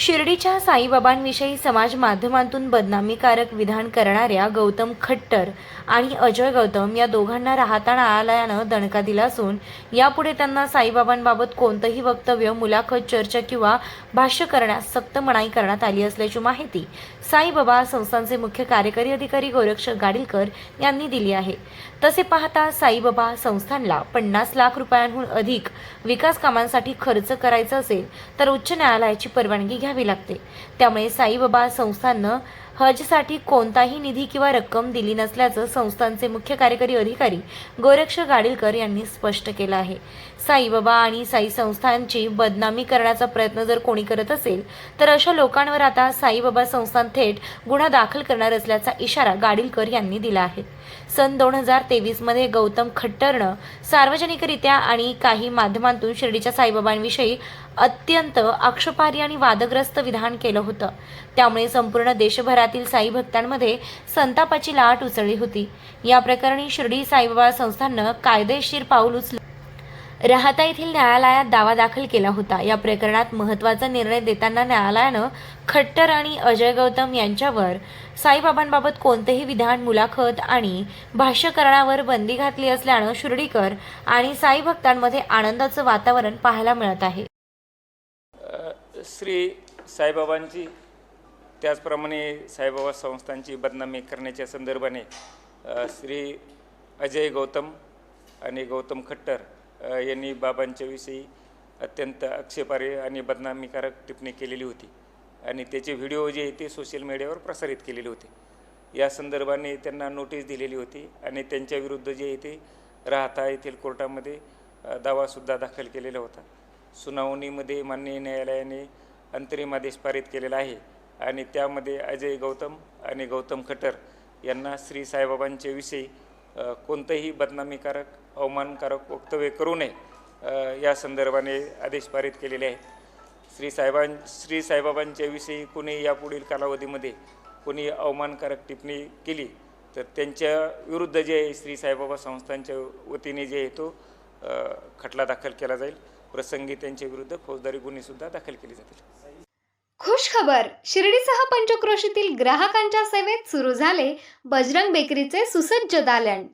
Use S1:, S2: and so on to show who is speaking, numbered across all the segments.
S1: शिर्डीच्या साईबाबांविषयी समाज माध्यमांतून बदनामीकारक विधान करणाऱ्या गौतम खट्टर आणि अजय गौतम या दोघांना राहता न्यायालयानं दणका दिला असून यापुढे त्यांना साईबाबांबाबत कोणतंही वक्तव्य मुलाखत चर्चा किंवा भाष्य करण्यास सक्त मनाई करण्यात आली असल्याची माहिती साईबाबा संस्थांचे मुख्य कार्यकारी अधिकारी गोरक्ष गाडीलकर यांनी दिली आहे. तसे पाहता साईबाबा संस्थांना पन्नास लाख रुपयांहून अधिक विकास कामांसाठी खर्च करायचा असेल तर उच्च न्यायालयाची परवानगी घ्या. घ्यावी लागते. त्यामुळे साईबाबा संस्थांनं हजसाठी कोणताही निधी किंवा रक्कम दिली नसल्याचं संस्थांचे मुख्य कार्यकारी अधिकारी गोरक्ष गाडीलकर यांनी स्पष्ट केलं आहे. साईबाबा आणि साई संस्थांची बदनामी करण्याचा प्रयत्न जर कोणी करत असेल तर अशा लोकांवर आता साईबाबा संस्थान थेट गुन्हा दाखल करणार असल्याचा इशारा गाडीलकर यांनी दिला आहे. सन दोन हजार तेवीसमध्ये गौतम खट्टरनं सार्वजनिकरित्या आणि काही माध्यमांतून शिर्डीच्या साईबाबांविषयी अत्यंत आक्षेपार्ह आणि वादग्रस्त विधान केलं होतं. त्यामुळे संपूर्ण देशभरातील साई भक्तांमध्ये संतापाची लाट उसळली होती. या प्रकरणी शिर्डी साईबाबा संस्थांनं कायदेशीर पाऊल उचल राहता येथील न्यायालयात दावा दाखल केला होता. या प्रकरणात महत्त्वाचा निर्णय देताना न्यायालयानं खट्टर आणि अजय गौतम यांच्यावर साईबाबांबाबत कोणतेही विधान मुलाखत आणि भाष्य करण्यावर बंदी घातली असल्यानं शिर्डीकर आणि साई भक्तांमध्ये आनंदाचं वातावरण पाहायला मिळत आहे.
S2: श्री साईबाबांची त्याचप्रमाणे साईबाबा संस्थांची बदनामी करण्याच्या संदर्भाने श्री अजय गौतम आणि गौतम खट्टर यांनी बाबांच्याविषयी अत्यंत आक्षेपार्ह आणि बदनामीकारक टिप्पणी केलेली होती. आणि त्याचे व्हिडिओ जे आहे ते सोशल मीडियावर प्रसारित केलेले होते. या संदर्भाने त्यांना नोटीस दिलेली होती आणि त्यांच्याविरुद्ध जे आहे ते राहता येथील कोर्टामध्ये दावासुद्धा दाखल केलेला होता. सुनावणीमध्ये माननीय न्यायालयाने अंतरिम आदेश पारित केलेला आहे आणि त्यामध्ये अजय गौतम आणि गौतम खटर यांना श्री साईबाबांच्या विषयी कोणतंही बदनामीकारक अवमानकारक वक्तव्य करू नये या संदर्भाने आदेश पारित केलेले आहेत. श्री साहेबां श्री साईबाबांच्या विषयी कोणी यापुढील कालावधीमध्ये कोणी अवमानकारक टिप्पणी केली तर त्यांच्या विरुद्ध जे आहे श्री साईबाबा संस्थांच्या वतीने जे आहे तो खटला दाखल केला जाईल. प्रसंगी त्यांच्या विरुद्ध फौजदारी गुन्हेसुद्धा दाखल केले जातील.
S3: खुश खबर शिर्डीसह पंचक्रोशीतील ग्राहकांच्या सेवेत सुरू झाले बजरंग बेकरीचे सुसज्ज दालन.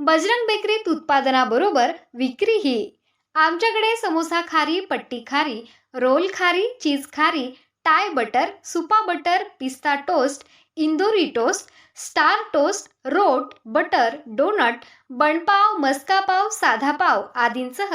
S3: बजरंग बेकरीत उत्पादनाबरोबर विक्रीही. आमच्याकडे समोसा खारी पट्टी खारी रोल खारी चीज खारी टाय बटर सुपा बटर पिस्ता टोस्ट इंदोरी टोस्ट स्टार टोस्ट रोट बटर डोनट बनपाव मस्का पाव साधा पाव आदींसह